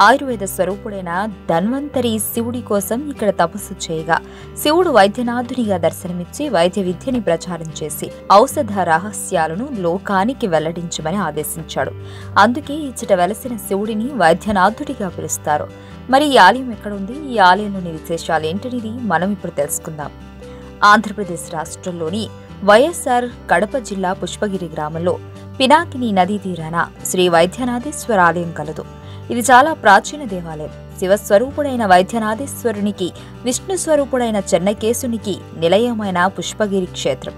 ఆయుర్వేద స్వరూపుడైన ధన్వంతరి శివుడి కోసం ఇక్కడ తపస్సు చేయగా శివుడు వైద్యనాథునిగా దర్శనమిచ్చి వైద్య విద్యని ప్రచారం చేసి ఔషధ రహస్యాలను లోకానికి వెల్లడించమని ఆదేశించాడు. అందుకే ఇచ్చట వెలసిన శివుడిని వైద్యనాథుడిగా పిలుస్తారు. మరి ఈ ఆలయం ఎక్కడుంది? ఈ ఆలయంలోని విశేషాలు ఏంటనేది మనం ఇప్పుడు తెలుసుకుందాం. ఆంధ్రప్రదేశ్ రాష్ట్రంలోని వైఎస్ఆర్ కడప జిల్లా పుష్పగిరి గ్రామంలో పినాకిని నదీ తీరాన శ్రీ వైద్యనాథేశ్వర ఆలయం కలదు. ఇది చాలా ప్రాచీన దేవాలయం. శివస్వరూపుడైన వైద్యనాథేశ్వరునికి విష్ణు స్వరూపుడైన చెన్నకేశునికి నిలయమైన పుష్పగిరి క్షేత్రం.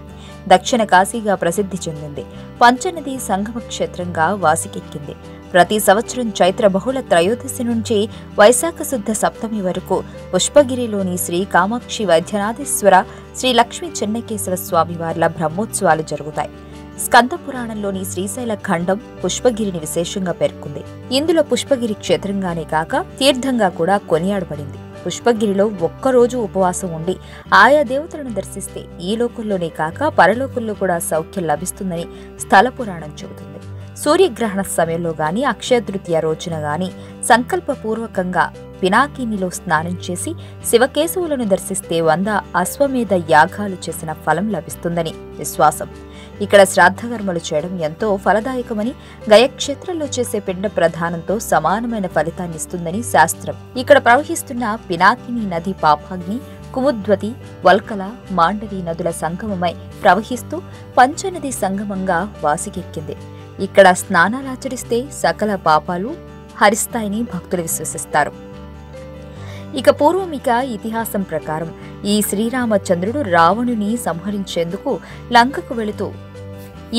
దక్షిణ కాశీగా ప్రసిద్ధి చెందింది. పంచనది సంగమ క్షేత్రంగా వాసికెక్కింది. ప్రతి సంవత్సరం చైత్ర బహుళ త్రయోదశి నుంచి వైశాఖ శుద్ధ సప్తమి వరకు పుష్పగిరిలోని శ్రీ కామాక్షి వైద్యనాథేశ్వర శ్రీ లక్ష్మీ చెన్నకేశవ స్వామివార్ల బ్రహ్మోత్సవాలు జరుగుతాయి. స్కంద పురాణంలోని శ్రీశైల ఖండం పుష్పగిరిని విశేషంగా పేర్కొంది. ఇందులో పుష్పగిరి క్షేత్రంగానే కాక తీర్థంగా కూడా కొనియాడబడింది. పుష్పగిరిలో ఒక్కరోజు ఉపవాసం ఉండి ఆయా దేవతలను దర్శిస్తే ఈ లోకంలోనే కాక పరలోకంలో కూడా సౌఖ్యం లభిస్తుందని స్థల పురాణం చెబుతుంది. సూర్యగ్రహణ సమయంలో గాని అక్షయతృతీయ రోజున గాని సంకల్పపూర్వకంగా పినాకినిలో స్నానం చేసి శివకేశవులను దర్శిస్తే వంద అశ్వమేధ యాగాలు చేసిన ఫలం లభిస్తుందని విశ్వాసం. ఇక్కడ శ్రాద్ధకర్మలు చేయడం ఎంతో ఫలదాయకమని గయక్షేత్రంలో చేసే పిండ ప్రధానంతో సమానమైన ఫలితాన్ని ఇస్తుందని శాస్త్రం. ఇక్కడ ప్రవహిస్తున్న పినాకిని నది పాపాగ్ని కుముద్వతి వల్కల మాండవి నదుల సంగమమై ప్రవహిస్తూ పంచనది సంగమంగా వాసికెక్కింది. ఇక్కడ స్నానాలాచరిస్తే సకల పాపాలు హరిస్తాయని భక్తులు విశ్వసిస్తారు. ఇక పూర్వమిక ఇతిహాసం ప్రకారం ఈ శ్రీరామచంద్రుడు రావణుని సంహరించేందుకు లంకకు వెళుతూ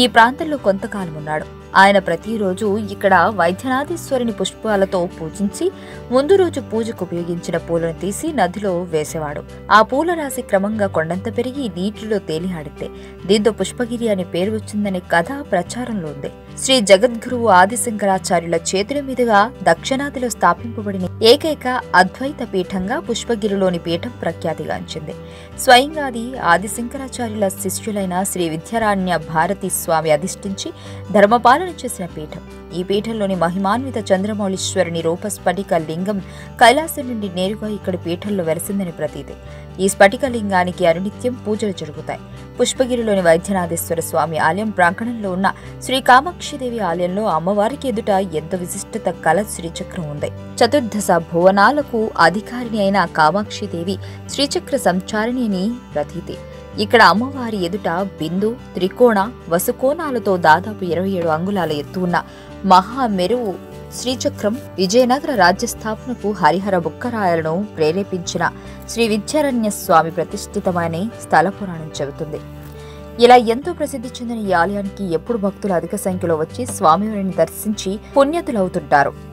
ఈ ప్రాంతంలో కొంతకాలం ఉన్నాడు. ఆయన ప్రతిరోజు ఇక్కడ వైద్యనాథేశ్వరుని పుష్పాలతో పూజించి ముందు రోజు పూజకు ఉపయోగించిన పూలను తీసి నదిలో వేసేవాడు. ఆ పూల రాశి క్రమంగా కొండంత పెరిగి నీటిలో తేలియాడితే దీంతో పుష్పగిరి అనే పేరు వచ్చిందనే కథ ప్రచారంలో ఉంది. శ్రీ జగద్గురువు ఆదిశంకరాచార్యుల చేతుల మీదుగా దక్షిణాదిలో స్థాపింపబడిన ఏకైక అద్వైత పీఠంగా పుష్పగిరిలోని పీఠం ప్రఖ్యాతిగాంచింది స్వయంగా అది ఆదిశంకరాచార్యుల శిష్యులైన శ్రీ విద్యారాణ్య భారతి స్వామి అధిష్ఠించి ధర్మపాలన చేసిన పీఠం. ఈ పీఠంలోని మహిమాన్విత చంద్రమౌళీశ్వరుని రూప స్ఫటిక లింగం కైలాసం నుండి నేరుగా ఇక్కడి పీఠంలో వెలసిందని ప్రతీతి. ఈ స్ఫటిక లింగానికి అనునిత్యం పూజలు జరుగుతాయి. పుష్పగిరిలోని వైద్యనాథేశ్వర స్వామి ఆలయం ప్రాంగణంలో ఉన్న శ్రీ కామాక్షిదేవి ఆలయంలో అమ్మవారికి ఎదుట ఎంతో విశిష్టత కల శ్రీచక్రం ఉంది. చతుర్దశ భువనాలకు అధికారిని అయిన కామాక్షిదేవి శ్రీచక్ర సంచారిణి అని ప్రతీతి. ఇక్కడ అమ్మవారి ఎదుట బిందు త్రికోణ వసుకోణాలతో దాదాపు ఇరవై ఏడు అంగుళాల ఎత్తు ఉన్న మహా మెరువు శ్రీచక్రం విజయనగర రాజ్య స్థాపనకు హరిహర బుక్కరాయలను ప్రేరేపించిన శ్రీ విద్యారణ్య స్వామి ప్రతిష్ఠితమని స్థల పురాణం చెబుతుంది. ఇలా ఎంతో ప్రసిద్ధి చెందిన ఈ ఆలయానికి ఎప్పుడు భక్తులు అధిక సంఖ్యలో వచ్చి స్వామివారిని దర్శించి పుణ్యతులవుతుంటారు.